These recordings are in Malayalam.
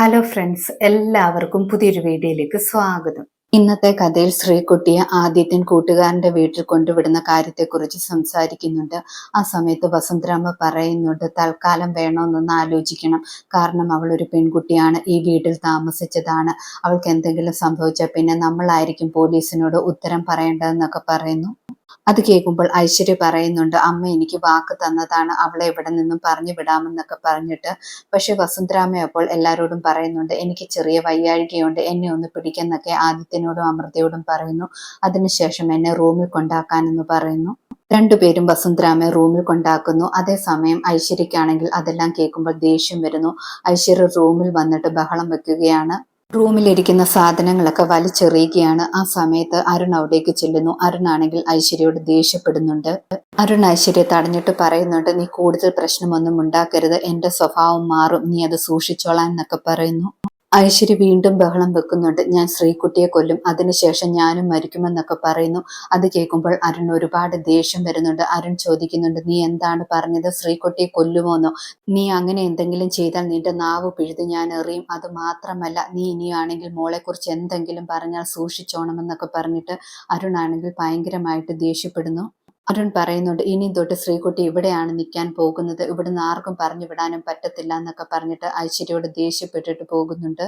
ഹലോ ഫ്രണ്ട്സ് എല്ലാവർക്കും പുതിയൊരു വീഡിയോയിലേക്ക് സ്വാഗതം. ഇന്നത്തെ കഥയിൽ ശ്രീകുട്ടിയെ ആദിത്യൻ കൂട്ടുകാരന്റെ വീട്ടിൽ കൊണ്ടുവിടുന്ന കാര്യത്തെക്കുറിച്ച് സംസാരിക്കുന്നുണ്ട്. ആ സമയത്ത് വസന്തരാമ പറയുന്നുണ്ട് തൽക്കാലം വേണമെന്നൊന്ന് ആലോചിക്കണം. കാരണം അവൾ ഒരു പെൺകുട്ടിയാണ് ഈ വീട്ടിൽ താമസിച്ചതാണ്. അവൾക്ക് എന്തെങ്കിലും സംഭവിച്ചാൽ പിന്നെ നമ്മളായിരിക്കും പോലീസിനോട് ഉത്തരം പറയേണ്ടതെന്നൊക്കെ പറയുന്നു. അത് കേൾക്കുമ്പോൾ ഐശ്വര്യ പറയുന്നുണ്ട് അമ്മ എനിക്ക് വാക്ക് തന്നതാണ് അവളെ ഇവിടെ നിന്നും പറഞ്ഞു വിടാമെന്നൊക്കെ പറഞ്ഞിട്ട്. പക്ഷെ വസുന്ധരാമ അപ്പോൾ എല്ലാവരോടും പറയുന്നുണ്ട് എനിക്ക് ചെറിയ വയ്യാഴികയുണ്ട് എന്നെ ഒന്ന് പിടിക്കെന്നൊക്കെ ആദിത്യനോടും അമൃതയോടും പറയുന്നു. അതിനുശേഷം എന്നെ റൂമിൽ കൊണ്ടാക്കാനെന്ന് പറയുന്നു. രണ്ടുപേരും വസുന്ധരാമെ റൂമിൽ കൊണ്ടാക്കുന്നു. അതേസമയം ഐശ്വര്യക്കാണെങ്കിൽ അതെല്ലാം കേൾക്കുമ്പോൾ ദേഷ്യം വരുന്നു. ഐശ്വര്യ റൂമിൽ വന്നിട്ട് ബഹളം വെക്കുകയാണ്. റൂമിലിരിക്കുന്ന സാധനങ്ങളൊക്കെ വലിച്ചെറിയുകയാണ്. ആ സമയത്ത് അരുൺ അവിടേക്ക് ചെല്ലുന്നു. അരുണാണെങ്കിൽ ഐശ്വര്യയോട് ദേഷ്യപ്പെടുന്നുണ്ട്. അരുൺ ഐശ്വര്യ തടഞ്ഞിട്ട് പറയുന്നുണ്ട് നീ കൂടുതൽ പ്രശ്നമൊന്നും ഉണ്ടാക്കരുത്. എന്റെ സ്വഭാവം മാറും. നീ അത് സൂക്ഷിച്ചോളാൻ എന്നൊക്കെ പറയുന്നു. ഐശ്വര്യ വീണ്ടും ബഹളം വെക്കുന്നുണ്ട്. ഞാൻ ശ്രീകുട്ടിയെ കൊല്ലും. അതിനുശേഷം ഞാനും മരിക്കുമെന്നൊക്കെ പറയുന്നു. അത് കേൾക്കുമ്പോൾ അരുൺ ഒരുപാട് ദേഷ്യം വരുന്നുണ്ട്. അരുൺ ചോദിക്കുന്നുണ്ട് നീ എന്താണ് പറഞ്ഞത്? ശ്രീകുട്ടിയെ കൊല്ലുമോന്നോ നീ അങ്ങനെ എന്തെങ്കിലും ചെയ്താൽ നിന്റെ നാവ് പിഴുത് ഞാൻ എറിയും. അത് മാത്രമല്ല നീ ഇനിയാണെങ്കിൽ മോളെക്കുറിച്ച് എന്തെങ്കിലും പറഞ്ഞാൽ സൂക്ഷിച്ചോണമെന്നൊക്കെ പറഞ്ഞിട്ട് അരുൺ ആണെങ്കിൽ ഭയങ്കരമായിട്ട് ദേഷ്യപ്പെടുന്നു. അരുൺ പറയുന്നുണ്ട് ഇനി തൊട്ട് ശ്രീകുട്ടി ഇവിടെയാണ് നിൽക്കാൻ പോകുന്നത്. ഇവിടുന്ന് ആർക്കും പറഞ്ഞു വിടാനും പറ്റത്തില്ല എന്നൊക്കെ പറഞ്ഞിട്ട് ഐശ്വര്യയോട് ദേഷ്യപ്പെട്ടിട്ട് പോകുന്നുണ്ട്.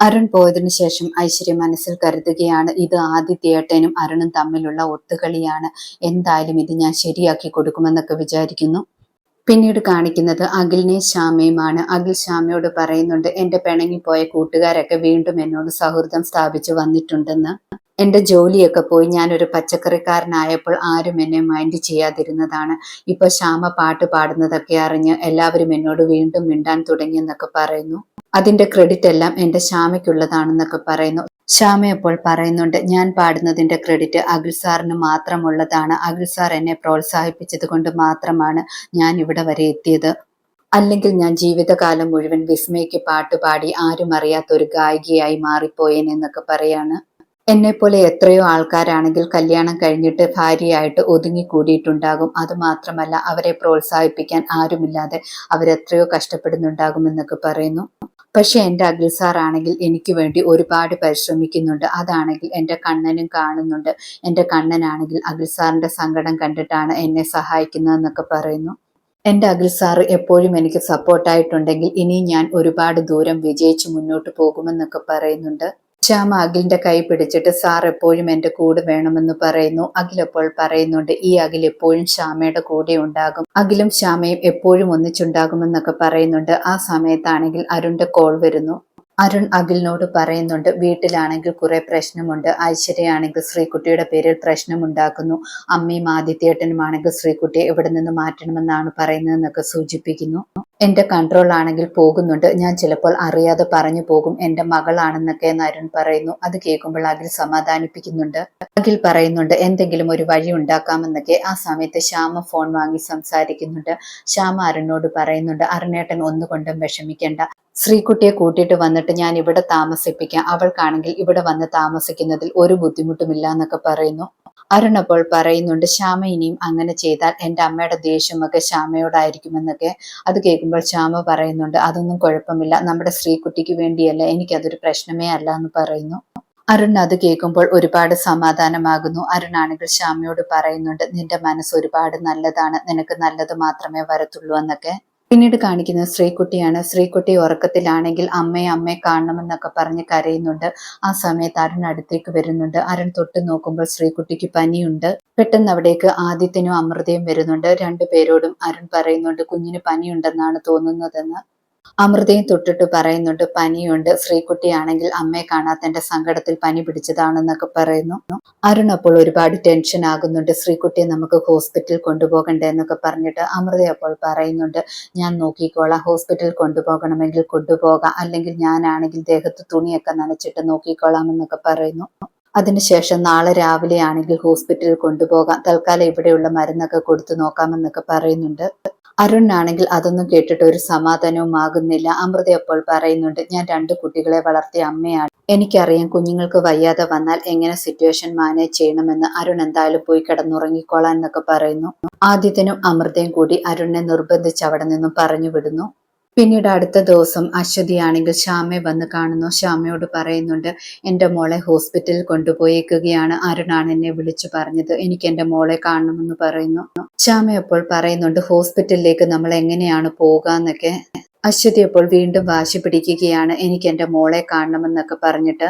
അരുൺ പോയതിനു ശേഷം ഐശ്വര്യ മനസ്സിൽ കരുതുകയാണ് ഇത് ആദിത്യേട്ടനും അരുണും തമ്മിലുള്ള ഒത്തുകളിയാണ്. എന്തായാലും ഇത് ഞാൻ ശരിയാക്കി കൊടുക്കുമെന്നൊക്കെ വിചാരിക്കുന്നു. പിന്നീട് കാണിക്കുന്നത് അഖിലിനെ ശ്യാമയുമാണ്. അഖിൽ ശ്യാമയോട് പറയുന്നുണ്ട് എന്റെ പിണങ്ങിപ്പോയ കൂട്ടുകാരൊക്കെ വീണ്ടും എന്നോട് സൗഹൃദം സ്ഥാപിച്ചു വന്നിട്ടുണ്ടെന്ന്. എന്റെ ജോലിയൊക്കെ പോയി. ഞാനൊരു പച്ചക്കറിക്കാരനായപ്പോൾ ആരും എന്നെ മൈൻഡ് ചെയ്യാതിരുന്നതാണ്. ഇപ്പോൾ ശ്യാമ പാട്ട് പാടുന്നതൊക്കെ അറിഞ്ഞ് എല്ലാവരും എന്നോട് വീണ്ടും മിണ്ടാൻ തുടങ്ങി എന്നൊക്കെ പറയുന്നു. അതിന്റെ ക്രെഡിറ്റ് എല്ലാം എന്റെ ശ്യാമയ്ക്കുള്ളതാണെന്നൊക്കെ പറയുന്നു. ശ്യാമ അപ്പോൾ പറയുന്നുണ്ട് ഞാൻ പാടുന്നതിന്റെ ക്രെഡിറ്റ് അഖിൽ സാറിന് മാത്രമുള്ളതാണ്. അഖിൽ സാർ എന്നെ പ്രോത്സാഹിപ്പിച്ചത് കൊണ്ട് മാത്രമാണ് ഞാൻ ഇവിടെ വരെ എത്തിയത്. അല്ലെങ്കിൽ ഞാൻ ജീവിതകാലം മുഴുവൻ വിസ്മയ്ക്ക് പാട്ട് പാടി ആരും അറിയാത്ത ഒരു ഗായികയായി മാറിപ്പോയേനെന്നൊക്കെ പറയാണ്. എന്നെപ്പോലെ എത്രയോ ആൾക്കാരാണെങ്കിൽ കല്യാണം കഴിഞ്ഞിട്ട് ഭാര്യയായിട്ട് ഒതുങ്ങിക്കൂടിയിട്ടുണ്ടാകും. അതുമാത്രമല്ല അവരെ പ്രോത്സാഹിപ്പിക്കാൻ ആരുമില്ലാതെ അവരെത്രയോ കഷ്ടപ്പെടുന്നുണ്ടാകും എന്നൊക്കെ പറയുന്നു. പക്ഷെ എന്റെ അഖിൽ സാർ ആണെങ്കിൽ എനിക്ക് വേണ്ടി ഒരുപാട് പരിശ്രമിക്കുന്നുണ്ട്. അതാണെങ്കിൽ എന്റെ കണ്ണനും കാണുന്നുണ്ട്. എന്റെ കണ്ണനാണെങ്കിൽ അഖിൽ സാറിന്റെ സങ്കടം കണ്ടിട്ടാണ് എന്നെ സഹായിക്കുന്നതെന്നൊക്കെ പറയുന്നു. എന്റെ അഖിൽ സാറ് എപ്പോഴും എനിക്ക് സപ്പോർട്ടായിട്ടുണ്ടെങ്കിൽ ഇനി ഞാൻ ഒരുപാട് ദൂരം വിജയിച്ച് മുന്നോട്ട് പോകുമെന്നൊക്കെ പറയുന്നുണ്ട്. ശ്യാമ അഖിലിന്റെ കൈ പിടിച്ചിട്ട് സാർ എപ്പോഴും എന്റെ കൂടെ വേണമെന്ന് പറയുന്നു. അഖിൽ അപ്പോൾ പറയുന്നുണ്ട് ഈ അഖിൽ എപ്പോഴും ശ്യാമയുടെ കൂടെ ഉണ്ടാകും. അഖിലും ശ്യാമയും എപ്പോഴും ഒന്നിച്ചുണ്ടാകുമെന്നൊക്കെ പറയുന്നുണ്ട്. ആ സമയത്താണെങ്കിൽ അരുണിന്റെ കോൾ വരുന്നു. അരുൺ അഖിലിനോട് പറയുന്നുണ്ട് വീട്ടിലാണെങ്കിൽ കുറെ പ്രശ്നമുണ്ട്. ഐശ്വര്യയാണെങ്കിൽ ശ്രീകുട്ടിയുടെ പേരിൽ പ്രശ്നമുണ്ടാക്കുന്നു. അമ്മയും ആദിത്യേട്ടനുമാണെങ്കിൽ ശ്രീകുട്ടിയെ എവിടെ നിന്ന് മാറ്റണമെന്നാണ് പറയുന്നതെന്നൊക്കെ സൂചിപ്പിക്കുന്നു. എന്റെ കൺട്രോൾ ആണെങ്കിൽ പോകുന്നുണ്ട്. ഞാൻ ചിലപ്പോൾ അറിയാതെ പറഞ്ഞു പോകും. എന്റെ മകളാണെന്നൊക്കെ എന്ന് അരുൺ പറയുന്നു. അത് കേൾക്കുമ്പോൾ അഖിൽ സമാധാനിപ്പിക്കുന്നുണ്ട്. അഖിൽ പറയുന്നുണ്ട് എന്തെങ്കിലും ഒരു വഴി ഉണ്ടാക്കാമെന്നൊക്കെ. ആ സമയത്ത് ശ്യാമ ഫോൺ വാങ്ങി സംസാരിക്കുന്നുണ്ട്. ശ്യാമ അരുണിനോട് പറയുന്നുണ്ട് അരുണേട്ടൻ ഒന്നുകൊണ്ടും വിഷമിക്കേണ്ട. ശ്രീകുട്ടിയെ കൂട്ടിയിട്ട് വന്നിട്ട് ഞാൻ ഇവിടെ താമസിപ്പിക്കാം. അവൾക്കാണെങ്കിൽ ഇവിടെ വന്ന് താമസിക്കുന്നതിൽ ഒരു ബുദ്ധിമുട്ടുമില്ല എന്നൊക്കെ പറയുന്നു. അരുൺ അപ്പോൾ പറയുന്നുണ്ട് ശ്യാമ ഇനിയും അങ്ങനെ ചെയ്താൽ എന്റെ അമ്മയുടെ ദേഷ്യമൊക്കെ ശ്യാമയോടായിരിക്കുമെന്നൊക്കെ. അത് കേൾക്കുമ്പോൾ ശ്യാമ പറയുന്നുണ്ട് അതൊന്നും കുഴപ്പമില്ല. നമ്മുടെ ശ്രീകുട്ടിക്ക് വേണ്ടിയല്ല എനിക്കതൊരു പ്രശ്നമേ അല്ല എന്ന് പറയുന്നു. അരുൺ അത് കേൾക്കുമ്പോൾ ഒരുപാട് സമാധാനമാകുന്നു. അരുണാണെങ്കിൽ ശ്യാമയോട് പറയുന്നുണ്ട് നിന്റെ മനസ്സ് ഒരുപാട് നല്ലതാണ്. നിനക്ക് നല്ലത് മാത്രമേ വരത്തുള്ളൂ എന്നൊക്കെ. പിന്നീട് കാണിക്കുന്നത് ശ്രീകുട്ടിയാണ്. ശ്രീകുട്ടി ഉറക്കത്തിലാണെങ്കിൽ അമ്മയെ അമ്മയെ കാണണമെന്നൊക്കെ പറഞ്ഞ് കരയുന്നുണ്ട്. ആ സമയത്ത് അരുൺ അടുത്തേക്ക് വരുന്നുണ്ട്. അരുൺ തൊട്ട് നോക്കുമ്പോൾ ശ്രീകുട്ടിക്ക് പനിയുണ്ട്. പെട്ടെന്ന് അവിടേക്ക് ആദിത്യനും അമൃതയും വരുന്നുണ്ട്. രണ്ടു പേരോടും അരുൺ പറയുന്നുണ്ട് കുഞ്ഞിന് പനിയുണ്ടെന്നാണ് തോന്നുന്നതെന്ന്. അമൃതയും തൊട്ടിട്ട് പറയുന്നുണ്ട് പനിയുണ്ട്. ശ്രീകുട്ടിയാണെങ്കിൽ അമ്മയെ കാണാത്തന്റെ സങ്കടത്തിൽ പനി പിടിച്ചതാണെന്നൊക്കെ പറയുന്നു. അരുൺ അപ്പോൾ ഒരുപാട് ടെൻഷൻ ആകുന്നുണ്ട്. ശ്രീകുട്ടിയെ നമുക്ക് ഹോസ്പിറ്റലിൽ കൊണ്ടുപോകണ്ടേ എന്നൊക്കെ പറഞ്ഞിട്ട് അമൃത അപ്പോൾ പറയുന്നുണ്ട് ഞാൻ നോക്കിക്കോളാം. ഹോസ്പിറ്റലിൽ കൊണ്ടുപോകണമെങ്കിൽ കൊണ്ടുപോകാം. അല്ലെങ്കിൽ ഞാനാണെങ്കിൽ ദേഹത്ത് തുണിയൊക്കെ നനച്ചിട്ട് നോക്കിക്കോളാം എന്നൊക്കെ പറയുന്നു. അതിനുശേഷം നാളെ രാവിലെ ആണെങ്കിൽ ഹോസ്പിറ്റലിൽ കൊണ്ടുപോകാം. തൽക്കാലം ഇവിടെയുള്ള മരുന്നൊക്കെ കൊടുത്തു നോക്കാമെന്നൊക്കെ പറയുന്നുണ്ട്. അരുണാണെങ്കിൽ അതൊന്നും കേട്ടിട്ട് ഒരു സമാധാനവും ആകുന്നില്ല. അമൃത അപ്പോൾ പറയുന്നുണ്ട് ഞാൻ രണ്ട് കുട്ടികളെ വളർത്തിയ അമ്മയാണ്. എനിക്കറിയാം കുഞ്ഞുങ്ങൾക്ക് വയ്യാതെ വന്നാൽ എങ്ങനെ സിറ്റുവേഷൻ മാനേജ് ചെയ്യണമെന്ന്. അരുൺ എന്തായാലും പോയി കിടന്നുറങ്ങിക്കോളാൻ എന്നൊക്കെ പറയുന്നു. ആദിത്യനും അമൃതയും കൂടി അരുണിനെ നിർബന്ധിച്ച് അവിടെ നിന്നും പറഞ്ഞു വിടുന്നു. പിന്നീട് അടുത്ത ദിവസം അശ്വതിയാണെങ്കിൽ ശ്യാമയെ വന്ന് കാണുന്നു. ശ്യാമയോട് പറയുന്നുണ്ട് എന്റെ മോളെ ഹോസ്പിറ്റലിൽ കൊണ്ടുപോയേക്കുകയാണ്. അരുണാണ് എന്നെ വിളിച്ചു പറഞ്ഞത്. എനിക്ക് എന്റെ മോളെ കാണണമെന്ന് പറയുന്നു. ശ്യാമ അപ്പോൾ പറയുന്നുണ്ട് ഹോസ്പിറ്റലിലേക്ക് നമ്മൾ എങ്ങനെയാണ് പോകാന്നൊക്കെ. അശ്വതി അപ്പോൾ വീണ്ടും വാശി പിടിക്കുകയാണ് എനിക്ക് എന്റെ മോളെ കാണണമെന്നൊക്കെ പറഞ്ഞിട്ട്.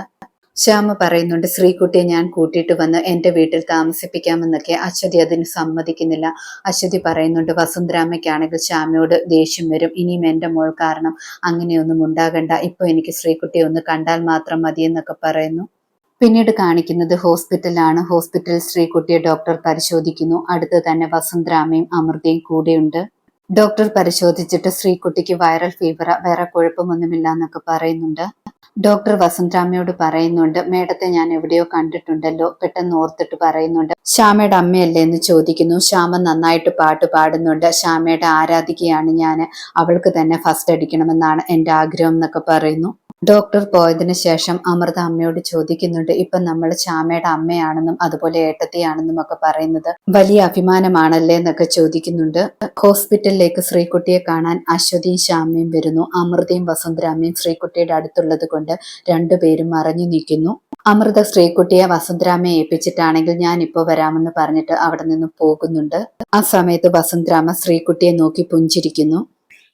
ശ്യാമ പറയുന്നുണ്ട് ശ്രീകുട്ടിയെ ഞാൻ കൂട്ടിയിട്ട് വന്ന് എന്റെ വീട്ടിൽ താമസിപ്പിക്കാമെന്നൊക്കെ. അശ്വതി അതിന് സമ്മതിക്കുന്നില്ല. അശ്വതി പറയുന്നുണ്ട് വസുന്ധരാമയ്ക്കാണെങ്കിൽ ശ്യാമയോട് ദേഷ്യം വരും. ഇനിയും എന്റെ മോൾ കാരണം അങ്ങനെയൊന്നും ഉണ്ടാകണ്ട. ഇപ്പൊ എനിക്ക് ശ്രീകുട്ടിയെ ഒന്ന് കണ്ടാൽ മാത്രം മതിയെന്നൊക്കെ പറയുന്നു. പിന്നീട് കാണിക്കുന്നത് ഹോസ്പിറ്റലാണ്. ഹോസ്പിറ്റൽ ശ്രീകുട്ടിയെ ഡോക്ടർ പരിശോധിക്കുന്നു. അടുത്ത് തന്നെ വസുന്ധരാമയും അമൃതയും കൂടെയുണ്ട്. ഡോക്ടർ പരിശോധിച്ചിട്ട് ശ്രീകുട്ടിക്ക് വൈറൽ ഫീവർ വേറെ കുഴപ്പമൊന്നുമില്ല എന്നൊക്കെ പറയുന്നുണ്ട്. ഡോക്ടർ വസന്തരാമയോട് പറയുന്നുണ്ട് മേഡത്തെ ഞാൻ എവിടെയോ കണ്ടിട്ടുണ്ടല്ലോ പെട്ടെന്ന് ഓർത്തിട്ട് പറയുന്നുണ്ട്. ശ്യാമയുടെ അമ്മയല്ലേ എന്ന് ചോദിക്കുന്നു. ശ്യാമ നന്നായിട്ട് പാട്ട് പാടുന്നുണ്ട്. ശ്യാമയുടെ ആരാധികയാണ് ഞാൻ. അവൾക്ക് തന്നെ ഫസ്റ്റ് അടിക്കണമെന്നാണ് എന്റെ ആഗ്രഹം എന്നൊക്കെ പറയുന്നു. ഡോക്ടർ പോയതിനു ശേഷം അമൃത അമ്മയോട് ചോദിക്കുന്നുണ്ട് ഇപ്പൊ നമ്മൾ ശ്യാമയുടെ അമ്മയാണെന്നും അതുപോലെ ഏട്ടത്തിയാണെന്നും ഒക്കെ പറയുന്നത് വലിയ അഭിമാനമാണല്ലേ എന്നൊക്കെ ചോദിക്കുന്നുണ്ട്. ഹോസ്പിറ്റലിലേക്ക് ശ്രീകുട്ടിയെ കാണാൻ അശ്വതിയും ശ്യാമയും വരുന്നു. അമൃതയും വസുന്ധരാമയും ശ്രീകുട്ടിയുടെ അടുത്തുള്ളത് കൊണ്ട് രണ്ടുപേരും മറഞ്ഞു നിൽക്കുന്നു. അമൃത ശ്രീകുട്ടിയെ വസുന്ധരാമയെ ഏൽപ്പിച്ചിട്ടാണെങ്കിൽ ഞാൻ ഇപ്പോൾ വരാമെന്ന് പറഞ്ഞിട്ട് അവിടെ നിന്ന് പോകുന്നുണ്ട്. ആ സമയത്ത് വസുന്ധരാമ ശ്രീകുട്ടിയെ നോക്കി പുഞ്ചിരിക്കുന്നു.